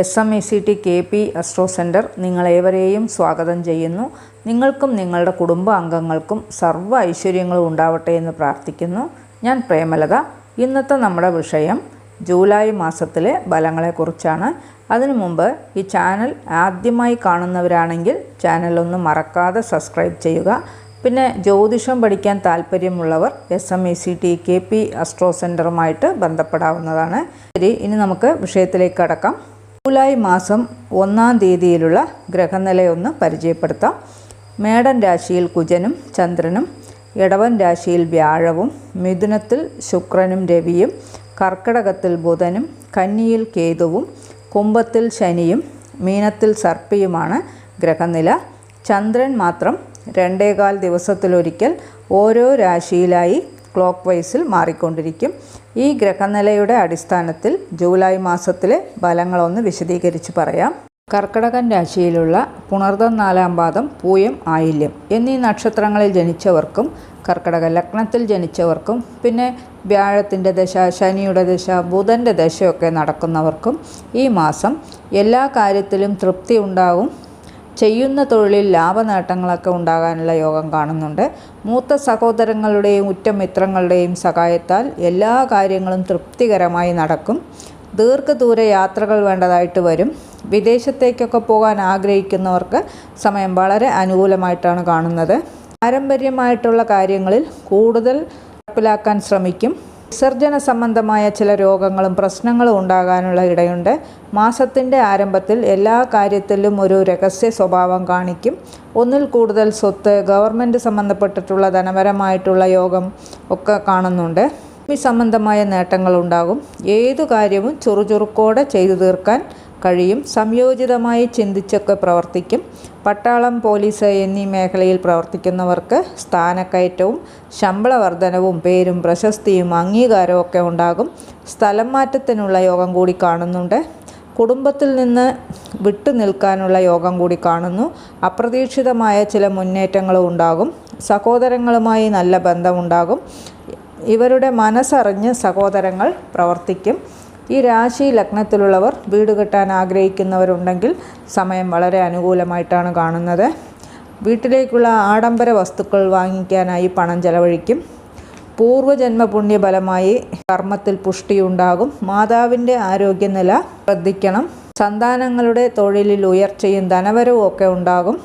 S M E C T K P astro centre നിങ്ങളേവരെയും സ്വാഗതം ചെയ്യുന്നു. നിങ്ങൾക്കും നിങ്ങളുടെ കുടുംബ അംഗങ്ങൾക്കും സർവ ഐശ്വര്യങ്ങളും ഉണ്ടാവട്ടെ എന്ന് പ്രാർത്ഥിക്കുന്നു. ഞാൻ പ്രേമലത. ഇന്നത്തെ നമ്മുടെ വിഷയം ജൂലൈ മാസത്തിലെ ഫലങ്ങളെക്കുറിച്ചാണ്. അതിനു മുമ്പ് ഈ ചാനൽ ആദ്യമായി കാണുന്നവരാണെങ്കിൽ ചാനലൊന്നും മറക്കാതെ സബ്സ്ക്രൈബ് ചെയ്യുക. പിന്നെ ജ്യോതിഷം പഠിക്കാൻ താല്പര്യമുള്ളവർ S M E C T K P astro സെന്ററുമായിട്ട് ബന്ധപ്പെടാവുന്നതാണ്. ശരി ഇനി നമുക്ക് വിഷയത്തിലേക്ക് കടക്കാം. ജൂലൈ മാസം ഒന്നാം തീയതിയിലുള്ള ഗ്രഹനിലയൊന്ന് പരിചയപ്പെടുത്താം. മേടൻ രാശിയിൽ കുജനും ചന്ദ്രനും ഇടവൻ രാശിയിൽ വ്യാഴവും മിഥുനത്തിൽ ശുക്രനും രവിയും കർക്കിടകത്തിൽ ബുധനും കന്നിയിൽ കേതുവും കുംഭത്തിൽ ശനിയും മീനത്തിൽ സർപ്പിയുമാണ് ഗ്രഹനില. ചന്ദ്രൻ മാത്രം രണ്ടേകാൽ ദിവസത്തിലൊരിക്കൽ ഓരോ രാശിയിലായി ക്ലോക്ക് വൈസിൽ മാറിക്കൊണ്ടിരിക്കും. ഈ ഗ്രഹനിലയുടെ അടിസ്ഥാനത്തിൽ ജൂലൈ മാസത്തിലെ ഫലങ്ങളൊന്ന് വിശദീകരിച്ച് പറയാം. കർക്കടകൻ രാശിയിലുള്ള പുണർദം നാലാം പാദം പൂയം ആയില്യം എന്നീ നക്ഷത്രങ്ങളിൽ ജനിച്ചവർക്കും കർക്കടക ലഗ്നത്തിൽ ജനിച്ചവർക്കും പിന്നെ വ്യാഴത്തിന്റെ ദശ ശനിയുടെ ദശ ബുധന്റെ ദശയൊക്കെ നടക്കുന്നവർക്കും ഈ മാസം എല്ലാ കാര്യത്തിലും തൃപ്തി ഉണ്ടാകും ചെയ്യുന്ന തൊഴിലിൽ ലാഭനേട്ടങ്ങളൊക്കെ ഉണ്ടാകാനുള്ള യോഗം കാണുന്നുണ്ട്. മൂത്ത സഹോദരങ്ങളുടെയും ഉറ്റമിത്രങ്ങളുടെയും സഹായത്താൽ എല്ലാ കാര്യങ്ങളും തൃപ്തികരമായി നടക്കും. ദീർഘദൂര യാത്രകൾ വേണ്ടതായിട്ട് വരും. വിദേശത്തേക്കൊക്കെ പോകാൻ ആഗ്രഹിക്കുന്നവർക്ക് സമയം വളരെ അനുകൂലമായിട്ടാണ് കാണുന്നത്. പാരമ്പര്യമായിട്ടുള്ള കാര്യങ്ങളിൽ കൂടുതൽ നടപ്പിലാക്കാൻ ശ്രമിക്കും. വിസർജന സംബന്ധമായ ചില രോഗങ്ങളും പ്രശ്നങ്ങളും ഉണ്ടാകാനുള്ള ഇടയുണ്ട്. മാസത്തിന്റെ ആരംഭത്തിൽ എല്ലാ കാര്യത്തിലും ഒരു രഹസ്യ സ്വഭാവം കാണിക്കും. ഒന്നിൽ കൂടുതൽ സ്വത്ത് ഗവൺമെന്റ് സംബന്ധപ്പെട്ടിട്ടുള്ള ധനപരമായിട്ടുള്ള യോഗം ഒക്കെ കാണുന്നുണ്ട്. ഭൂമി സംബന്ധമായ നേട്ടങ്ങളുണ്ടാകും. ഏതു കാര്യവും ചുറുചുറുക്കോടെ ചെയ്തു തീർക്കാൻ കഴിയും. സംയോജിതമായി ചിന്തിച്ചൊക്കെ പ്രവർത്തിക്കും. പട്ടാളം പോലീസ് എന്നീ മേഖലയിൽ പ്രവർത്തിക്കുന്നവർക്ക് സ്ഥാനക്കയറ്റവും ശമ്പള വർധനവും പേരും പ്രശസ്തിയും അംഗീകാരവും ഒക്കെ ഉണ്ടാകും. സ്ഥലം മാറ്റത്തിനുള്ള യോഗം കൂടി കാണുന്നുണ്ട്. കുടുംബത്തിൽ നിന്ന് വിട്ടു നിൽക്കാനുള്ള യോഗം കൂടി കാണുന്നു. അപ്രതീക്ഷിതമായ ചില മുന്നേറ്റങ്ങളും ഉണ്ടാകും. സഹോദരങ്ങളുമായി നല്ല ബന്ധമുണ്ടാകും. ഇവരുടെ മനസ്സറിഞ്ഞ് സഹോദരങ്ങൾ പ്രവർത്തിക്കും. ഈ രാശി ലഗ്നത്തിലുള്ളവർ വീട് കെട്ടാൻ ആഗ്രഹിക്കുന്നവരുണ്ടെങ്കിൽ സമയം വളരെ അനുകൂലമായിട്ടാണ് കാണുന്നത്. വീട്ടിലേക്കുള്ള ആഡംബര വസ്തുക്കൾ വാങ്ങിക്കാനായി പണം ചെലവഴിക്കും. പൂർവജന്മ പുണ്യഫലമായി കർമ്മത്തിൽ പുഷ്ടിയുണ്ടാകും. മാതാവിന്റെ ആരോഗ്യനില ശ്രദ്ധിക്കണം. സന്താനങ്ങളുടെ തൊഴിലിൽ ഉയർച്ചയും ധനവരവും ഒക്കെ ഉണ്ടാകും.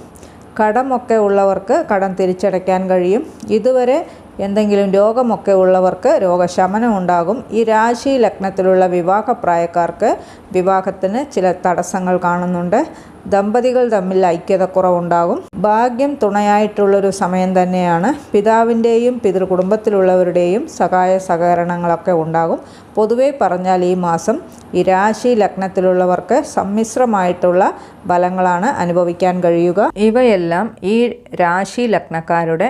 കടമൊക്കെ ഉള്ളവർക്ക് കടം തിരിച്ചടയ്ക്കാൻ കഴിയും. ഇതുവരെ എന്തെങ്കിലും രോഗമൊക്കെ ഉള്ളവർക്ക് രോഗശമനം ഉണ്ടാകും. ഈ രാശി ലഗ്നത്തിലുള്ള വിവാഹ പ്രായക്കാർക്ക് വിവാഹത്തിന് ചില തടസ്സങ്ങൾ കാണുന്നുണ്ട്. ദമ്പതികൾ തമ്മിൽ ഐക്യത കുറവുണ്ടാകും ഭാഗ്യം തുണയായിട്ടുള്ളൊരു സമയം തന്നെയാണ്. പിതാവിന്റെയും പിതൃകുടുംബത്തിലുള്ളവരുടെയും സഹായ സഹകരണങ്ങളൊക്കെ ഉണ്ടാകും. പൊതുവേ പറഞ്ഞാൽ ഈ മാസം ഈ രാശി ലഗ്നത്തിലുള്ളവർക്ക് സമ്മിശ്രമായിട്ടുള്ള ഫലങ്ങളാണ് അനുഭവിക്കാൻ കഴിയുക. ഇവയെല്ലാം ഈ രാശി ലഗ്നക്കാരുടെ